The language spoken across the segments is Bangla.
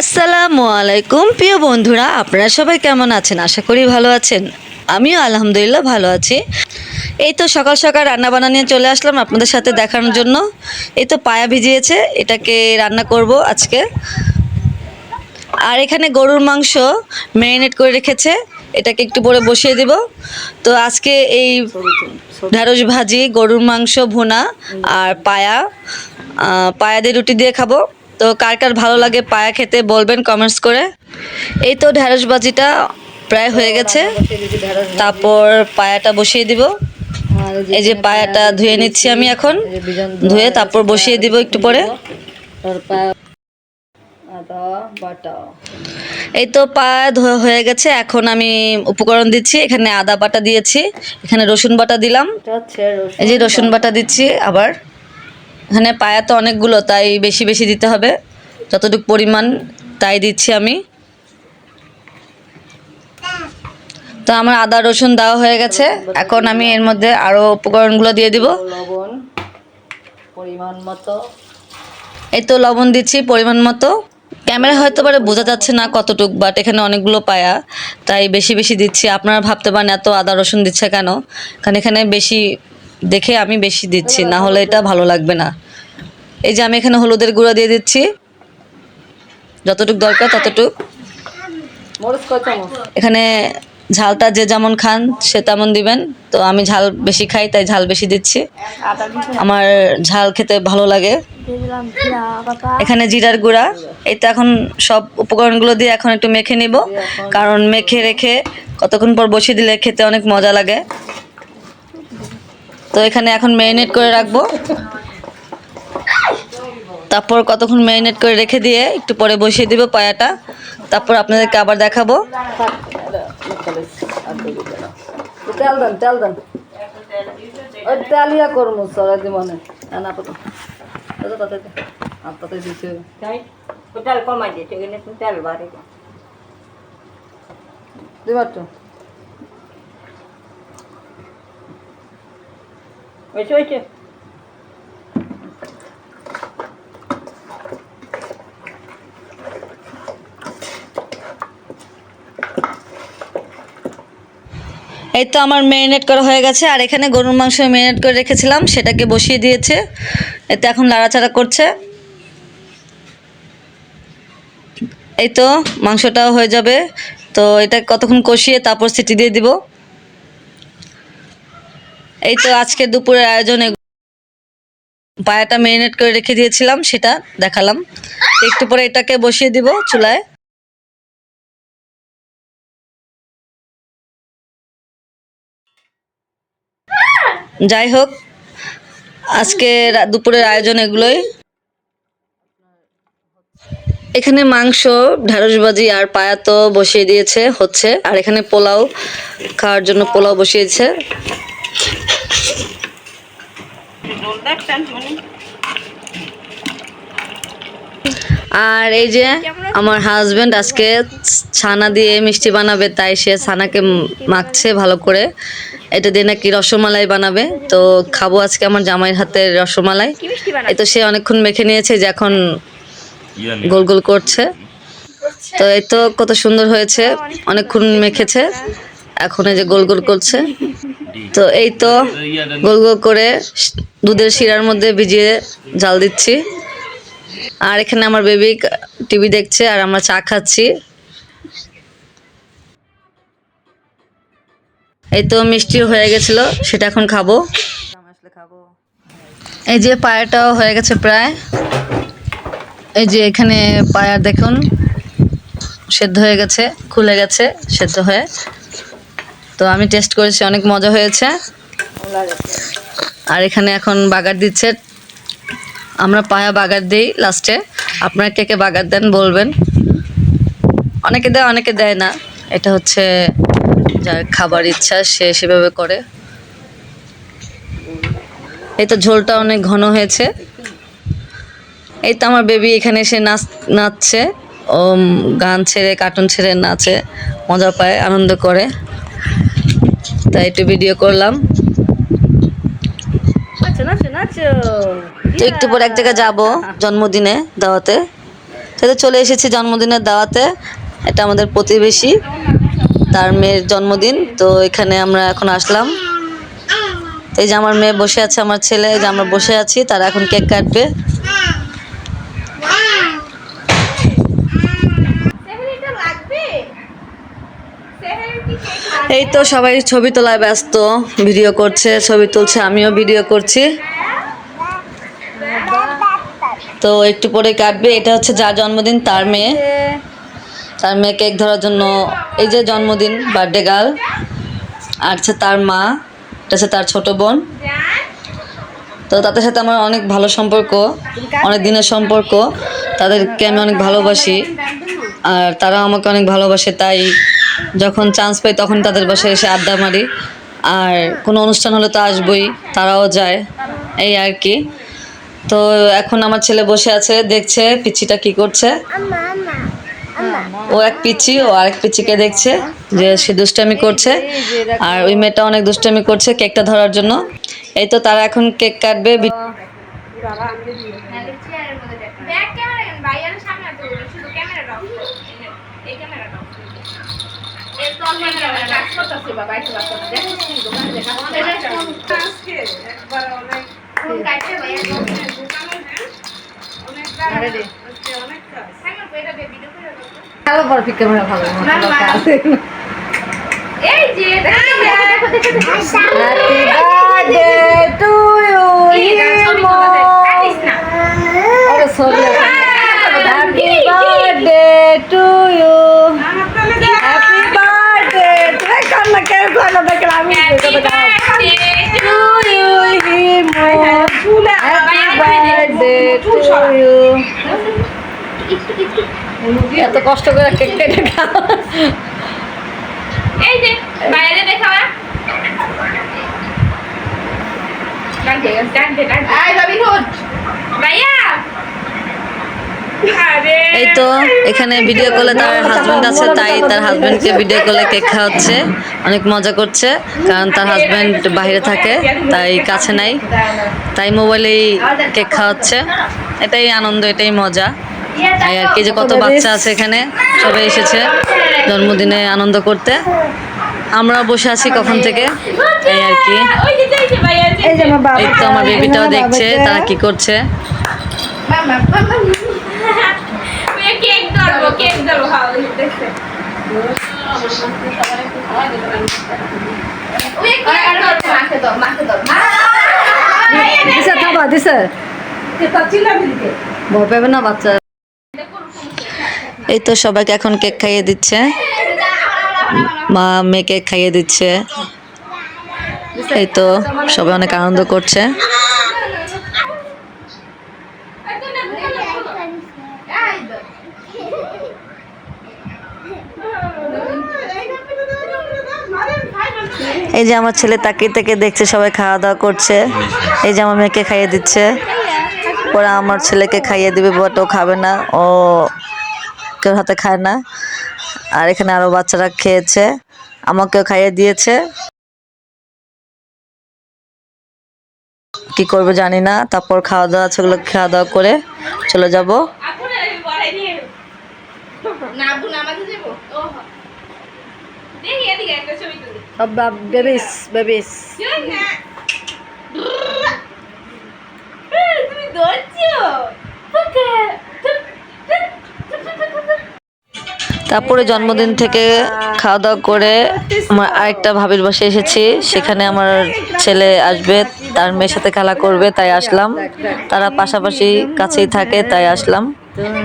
আসসালামু আলাইকুম। প্রিয় বন্ধুরা আপনারা সবাই কেমন আছেন? আশা করি ভালো আছেন। আমিও আলহামদুলিল্লাহ ভালো আছি। এই তো সকাল সকাল রান্না বান্না নিয়ে চলে আসলাম আপনাদের সাথে দেখানোর জন্য। এই তো পায়া ভিজিয়েছে এটাকে রান্না করব আজকে। আর এখানে গরুর মাংস ম্যারিনেট করে রেখেছে এটাকে একটু পরে বসিয়ে দিব। তো আজকে এই ঢ্যাঁড়স ভাজি গরুর মাংস ভুনা আর পায়া। আহ, পায়া দিয়ে রুটি দিয়ে খাব। তো কার কার ভালো লাগে পায়া খেতে বলবেন কমেন্টস করে। এই তো ঢ্যাঁড়স ভাজিটা প্রায় হয়ে গেছে। তারপর পায়াটা বসিয়ে দিব। এই যে পায়াটা ধুয়ে নিচ্ছি আমি এখন। ধুয়ে তারপর বসিয়ে দিব একটু পরে। এই তো পা ধোয়া হয়ে গেছে। এখন আমি উপকরণ দিচ্ছি। এখানে আদা বাটা দিয়েছি। এখানে রসুন বাটা দিলাম। এই যে রসুন বাটা দিচ্ছি আবার। এখানে পায়া তো অনেকগুলো তাই বেশি বেশি দিতে হবে। যতটুকু পরিমাণ তাই দিচ্ছি আমি। তো আমার আদা রসুন দেওয়া হয়ে গেছে। এখন আমি এর মধ্যে আরও উপকরণগুলো দিয়ে দিব। লবণ পরিমাণ মতো। এই তো লবণ দিচ্ছি পরিমাণ মতো। ক্যামেরা হয়তো পারে বোঝা যাচ্ছে না কতটুক বাট এখানে অনেকগুলো পায়া তাই বেশি বেশি দিচ্ছি। আপনারা ভাবতে পারেন এত আদা রসুন দিচ্ছে কেন? কারণ এখানে বেশি দেখে আমি বেশি দিচ্ছি না হলে এটা ভালো লাগবে না। এই যে আমি এখানে হলুদের গুঁড়া দিয়ে দিচ্ছি। যতটুক দরকার ততটুক। এখানে ঝালটা যে যেমন খান সে তেমন দিবেন। তো আমি ঝাল বেশি খাই তাই ঝাল বেশি দিচ্ছি। আমার ঝাল খেতে ভালো লাগে। এখানে জিরার গুঁড়া। তো এখন সব উপকরণগুলো দিয়ে এখন একটু মেখে নিব। কারণ মেখে রেখে কতক্ষণ পর বসিয়ে দিলে খেতে অনেক মজা লাগে। তো এখানে এখন ম্যারিনেট করে রাখব। তারপর কতক্ষণ ম্যারিনেট করে রেখে দিয়ে একটু পরে বসিয়ে দিব পায়াটা। তারপর আপনাদেরকে আবার দেখাবো। থাক এটা লোকালে আর দেবে না তো তেল দেন তেল দেন ওই তেল ইয়া করব সরাই দিব মানে না পাতো তাতে তাতে আর তাতে দিতে তাই তেল কমাই দিয়েছে এখানে তুমি তেল বাড়ে দিবার তো হয়েছে এই তো আমার ম্যারিনেট করা হয়ে গেছে, আর এখানে গরুর মাংস ম্যারিনেট করে রেখেছিলাম, সেটাকে বসিয়ে দিয়েছে। এতে এখন লাড়াচাড়া করছে। এই তো, মাংসটাও হয়ে যাবে। তো এটা কতক্ষণ কষিয়ে তারপর সিটি দিয়ে দিব। এই তো আজকে দুপুরের আয়োজনে পায়াটা মেরিনেট করে রেখে দিয়েছিলাম, সেটা দেখালাম। একটু পরে এটাকে বসিয়ে দিব চুলায়। যাই হোক, আজকে দুপুরের আয়োজন এগুলোই। এখানে মাংস ঢ্যাঁড়স ভাজি আর পায়া তো বসিয়ে দিয়েছে, হচ্ছে। আর এখানে পোলাও খাওয়ার জন্য পোলাও বসিয়েছে। আর এই যে আমার হাজবেন্ড আজকে ছানা দিয়ে মিষ্টি বানাবে তাই সে ছানাকে মাখছে ভালো করে। এটা দিয়ে নাকি রসমালাই বানাবে। তো খাব আজকে আমার জামাইয়ের হাতের রসমালাই। এই তো সে অনেকক্ষণ মেখে নিয়েছে যে এখন গোল গোল করছে। তো এই তো কত সুন্দর হয়েছে। অনেকক্ষণ মেখেছে। এখন এই যে গোল গোল করছে। তো এই তো গোল গোল করে দুধের শিরার মধ্যে ভিজিয়ে জাল দিচ্ছি। আর এখানে আমার বেবি টিভি দেখছে আর আমরা চা খাচ্ছি। এই তো মিষ্টি হয়ে গেছিল, সেটা এখন খাব। এই যে পায়াটাও হয়ে গেছে প্রায়। এই যে এখানে পায়া দেখুন, সেদ্ধ হয়ে গেছে, খুলে গেছে, সেদ্ধ হয়ে। তো আমি টেস্ট করেছি, অনেক মজা হয়েছে। আর এখানে এখন বাগার দিচ্ছে। আমরা পায়া বাগার দিই লাস্টে আপনারা কে কে বাগার দেন বলবেন। অনেকে দেয় অনেকে দেয় না। এটা হচ্ছে যার খাবার ইচ্ছা, সে সেভাবে করে। এই তো ঝোলটা অনেক ঘন হয়েছে। এই তো আমার বেবি এখানে এসে নাচ, নাচছে। ও গান ছেড়ে কার্টুন ছেড়ে নাচে। মজা পায়, আনন্দ করে। তাই একটু ভিডিও করলাম। তো একটু পরে এক জায়গায় যাব জন্মদিনে দাওয়াতে। তাহলে চলে এসেছি জন্মদিনের দাওয়াতে। এটা আমাদের প্রতিবেশী তার মেয়ের জন্মদিন। তো এখানে আমরা এখন আসলাম। এই যে আমার মেয়ে বসে আছে আমার ছেলে যে আমরা বসে আছি তারা এখন কেক কাটবে। এই তো সবাই ছবি তোলায় ব্যস্ত, ভিডিও করছে, ছবি তুলছে, আমিও ভিডিও করছি। তো একটু পরে কাটবে, এটা হচ্ছে যার জন্মদিন, তার মেয়ে। তার মেয়ে কেক ধরার জন্য, এই যে জন্মদিন বার্থডে গার্ল আর হচ্ছে তার মা, এটা হচ্ছে তার ছোট বোন। তো তাদের সাথে আমার অনেক ভালো সম্পর্ক, অনেক দিনের সম্পর্ক। তাদেরকে আমি অনেক ভালোবাসি। আর তারা আমাকে অনেক ভালোবাসে, তাই যখন চান্স পাই তখন তাদের বাসায় এসে আড্ডা মারি। আর কোনো অনুষ্ঠান হলে তো আসবই, তারাও যায়, এই আর কি। তো এখন আমার ছেলে বসে আছে, দেখছে পিচ্ছিটা কি করছে। ও এক পিচ্ছি, ও আরেক পিচ্ছিকে দেখছে যে সে দুষ্টামি করছে। আর ওই মেয়েটা অনেক দুষ্টামি করছে কেকটা ধরার জন্য। এই তো তারা এখন কেক কাটবে ক্যামেরা ভালো পারফেক্ট ক্যামেরা ভালো। এই যে হ্যাপি বার্থডে টু ইউ আরে sorry happy birthday to you happy birthday তুই কান্না কেন কান্না দেখলে আমি Happy birthday to you Himo happy birthday to you এত কষ্ট করে কেক কেটে খাও। এই যে বাইরে দেখাবা কাটে কাটে কাটে আই বাবি হুড ভাইয়া আরে এই তো এখানে ভিডিও কলে তার হাজবেন্ড আছে তাই তার হাজবেন্ডকে ভিডিও কলে কেক খাওয়াচ্ছে অনেক মজা করছে কারণ তার হাজবেন্ড বাইরে থাকে তাই কাছে নাই তাই মোবাইলেই কেক খাওয়াচ্ছে এটাই আনন্দ এটাই মজা। আর কি যে কত বাচ্চা আছে এখানে সবাই এসেছে জন্মদিনে আনন্দ করতে। আমরা বসে আছি কখন থেকে এই আর কি। এই তো আমার বেবিটাও দেখছে তারা কি করছে মামা মামা ওই কেক ধরবো কেক কেক এই তো সবাইকে এখন কেক খাইয়ে দিচ্ছে। মা মেয়েকে খাইয়ে দিচ্ছে। এই তো সবাই অনেক আনন্দ করছে। এই যে আমার ছেলে তাকিয়ে থেকে দেখছে, সবাই খাওয়া দাওয়া করছে। এই যে আমার মেয়েকে খাইয়ে দিচ্ছে। ওরা আমার ছেলেকে খাইয়ে দিবে বাট ও খাবে না। ও কেউ হাতে খায় না। আর এখানে আরও বাচ্চারা খেয়েছে। আমাকেও খাইয়ে দিয়েছে। কি করব জানি না। তারপর খাওয়া দাওয়া ওগুলো, খাওয়া দাওয়া করে চলে যাব ও দেখি এদিকে একটা তুমি তারপরে জন্মদিন থেকে খাওয়া দাওয়া করে আমার আরেকটা ভাবির বাসে এসেছি। সেখানে আমার ছেলে আসবে তার মেয়ের সাথে খেলা করবে তাই আসলাম। তারা পাশাপাশি কাছেই থাকে তাই আসলাম।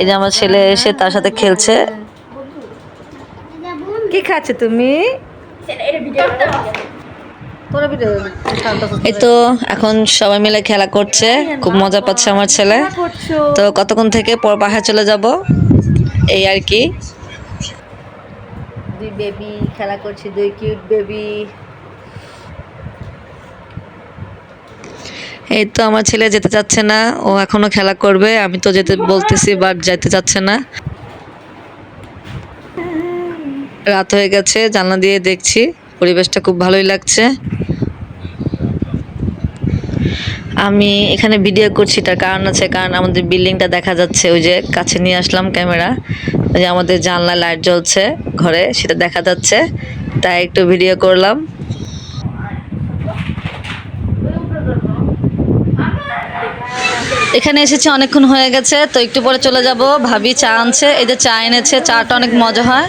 এই যে আমার ছেলে এসে তার সাথে খেলছে। কি খাচ্ছে তুমি? এই তো এখন সবাই মিলে খেলা করছে। খুব মজা পাচ্ছে আমার ছেলে। তো কতক্ষণ থেকে পর পাহাড় চলে যাব? এই আর কি। দুই বেবি খেলা করছে দুই কিউট বেবি এই তো আমার ছেলে যেতে চাচ্ছে না। ও এখনও খেলা করবে। আমি তো যেতে বলতেছি বাট যেতে চাচ্ছে না। রাত হয়ে গেছে, জানলা দিয়ে দেখছি। পরিবেশটা খুব ভালোই লাগছে। আমি এখানে ভিডিও করছি, তার কারণ আছে, কারণ আমাদের বিল্ডিংটা দেখা যাচ্ছে, ওই যে কাছে নিয়ে আসলাম ক্যামেরা ওই যে আমাদের জানলা লাইট জ্বলছে ঘরে, সেটা দেখা যাচ্ছে। তাই একটু ভিডিও করলাম। এখানে এসেছি, অনেকক্ষণ হয়ে গেছে, তো একটু পরে চলে যাব। ভাবি চা আনছে, এই যে চা এনেছে, চাটা অনেক মজা হয়।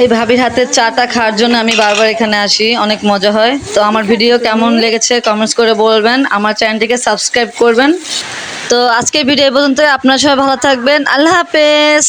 এই ভাবির হাতের চাটা খাওয়ার জন্য আমি বারবার এখানে আসি, অনেক মজা হয়। তো আমার ভিডিও কেমন লেগেছে কমেন্টস করে বলবেন, আমার চ্যানেলটিকে সাবস্ক্রাইব করবেন। তো আজকের ভিডিও পর্যন্ত আপনারা সবাই ভালো থাকবেন, আল্লাহ হাফেজ।